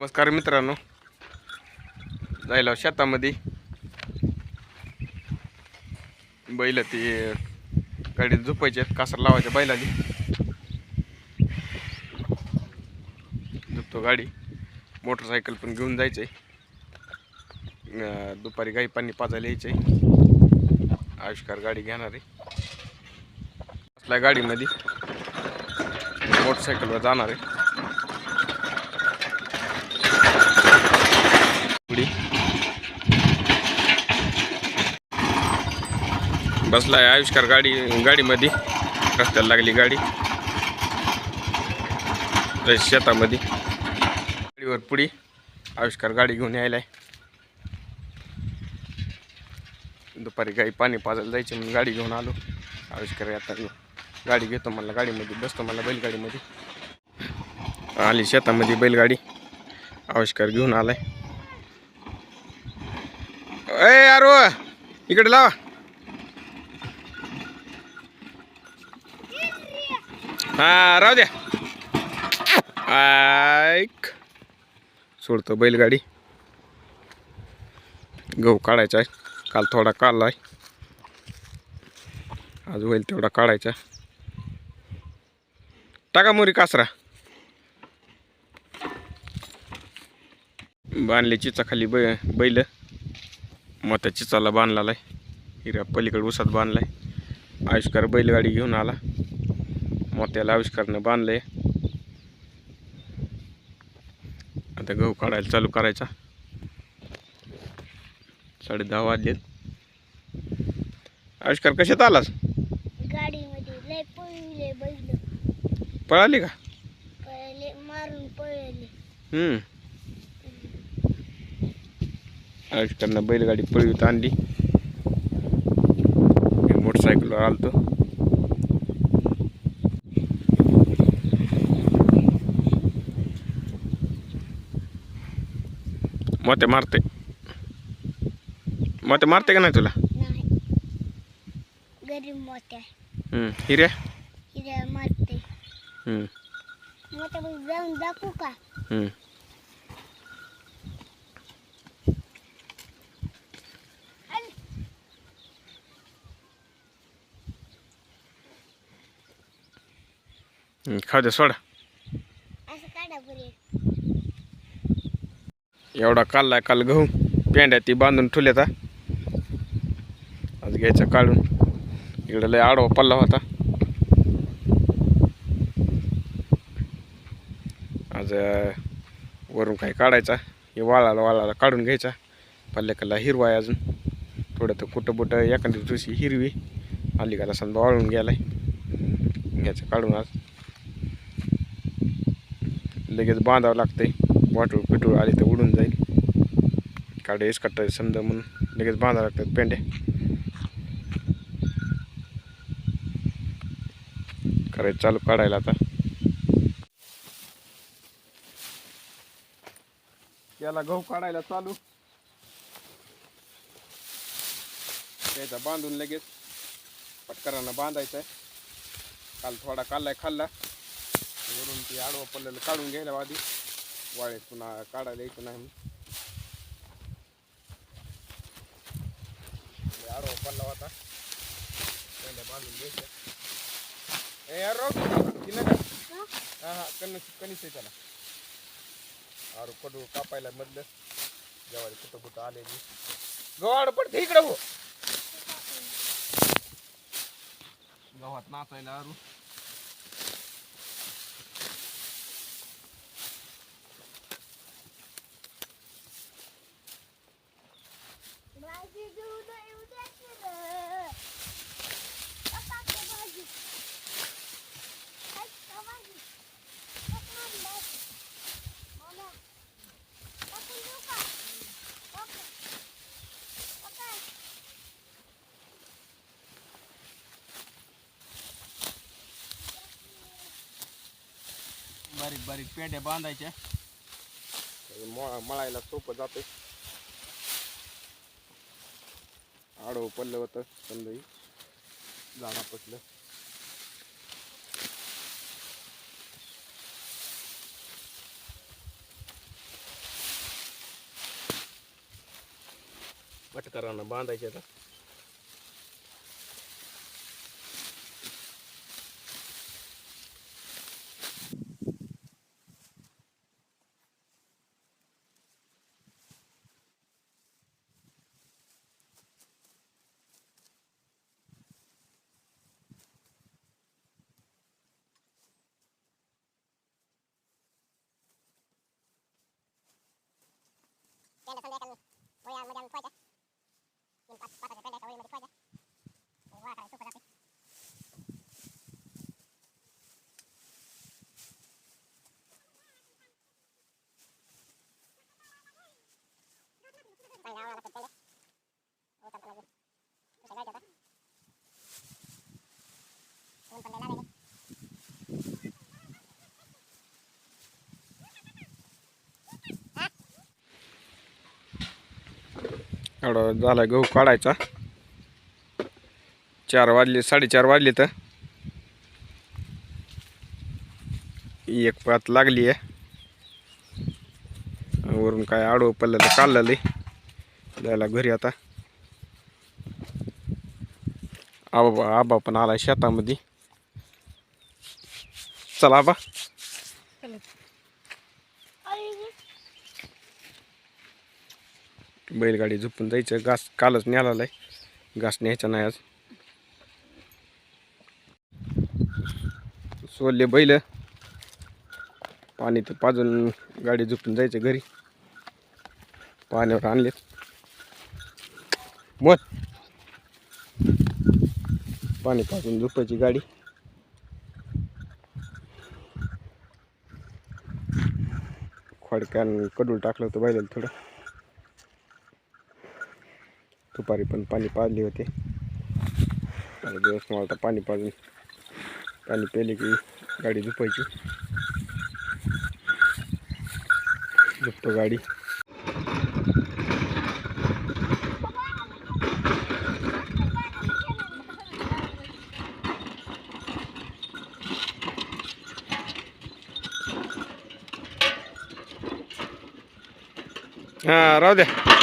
नमस्कार मित्रांनो. जायला शेतामध्ये. बैल ते गाडीत झोपायचे आहेत कासर लावायच्या बैलाली. झोपतो गाडी. मोटरसायकल पण घेऊन जायचंय. आहे दुपारी गाई पाणी पाजायला यायचंय. आविष्कार गाडी घेणार आहे. असल्या गाडीमध्ये मोटरसायकलवर जाणार आहे पुढे बसला आहे आविष्कार गाडी गाडीमध्ये. रस्त्याला लागली गाडी. शेतामध्ये. गाडीवर पुढी आविष्कार गाडी घेऊन यायलाय. दुपारी गाई पाणी पाजायला जायचे म्हणून गाडी घेऊन आलो. आविष्कार आता गाडी घेतो मला गाडीमध्ये बसतो मला बैलगाडीमध्ये. आली शेतामध्ये बैलगाडी. आविष्कार घेऊन आलाय. ए अरो इकडे लावा. हा राहू द्या. ऐक. सोडतो बैलगाडी. गहू काढायचा आहे. काल थोडा काढला आहे. आज होईल तेवढा काढायचा. टाका मोरी कासरा. बांधली चिचा खाली बै बैल. मोठ्या चिचाला बांधलाय हिरा पलीकडे उसात बांधलाय. आयुष्कार बैलगाडी घेऊन आला. मोत्याला आविष्कारनं बांधलंय आता गहू काढायला चालू करायचा. साडे दहा वाजलेत. आविष्कार कशात आलास? पळले का? आविष्कारनं बैलगाडी पळवीत आणली. मोटरसायकलवर आलतो. मोते मारते मोते मारते का नाही तुला नाही गरीब मोठ्या हम्म, एवढा काढलाय काल गहू पेंड्या ती बांधून ठेवल्यात आज घ्यायचा काढून. इकडं लय आडवा पल्ला होता. आज वरून काही काढायचा. हे वाळाला वाळाला काढून घ्यायचा. पल्ल्याकडला हिरवा आहे अजून. थोडं तर कुठं बुटं एखादी दिवशी हिरवी. आली का समजा वाळून गेलाय. घ्यायचं काढून आज. लगेच बांधावं लागतंय. वाटूळ पिटूळ आली तर उडून जाईल. काढेस कट्टायचं समजा म्हणून. लगेच बांधा लागतात पेंड्या करायचं चालू काढायला आता. याला गहू काढायला चालू. त्याचा बांधून लगेच पटकरांना बांधायचा आहे. काल थोडा काल्लाय खाल्ला. वरून ती आडवं पडलेलं काढून घ्यायला आधी. वाळेत पुन्हा काढायला यायचं नाही आडवा पडला होता. पहिल्या बांधून घ्यायच्या ए यार रोग हा? हा कणीस कणीस आहे त्याला. आरू कडू कापायला मधलं. जेवारी कुठं कुठं आलेली गव्हाड पडते इकडं हो गव्हात नाचायला आरू. बारीक पेट्या बांधायच्या मळा मळायला सोपं जाते आडव पडलं होतं समजाई. झाडा पटलं पटकरांना बांधायचे आता. 那算哪个？एवढा झाला गहू काढायचा. चार वाजले साडेचार वाजले तर. एक पात लागली आहे. वरून काय आडवं पडलं तर काढलं जायला घरी आता. आबा आबा पण आला शेतामध्ये. चला आबा. बैलगाडी झोपून जायचं. घास कालच न्यायला आहे घास न्यायचा नाही आज. सोडले बैल. पाणी तर पाजून गाडी झोपून जायचं घरी. पाण्यावर आणले मत पाणी पाजून झोपायची गाडी. खोडक्यान कडूल टाकलं होतं बैलाला थोडं. दुपारी पण पाणी पाजले होते. आणि दिवस मला पाणी पाजून पाणी पेले की गाडी झुपायची. झुपतो गाडी. हां राहू द्या.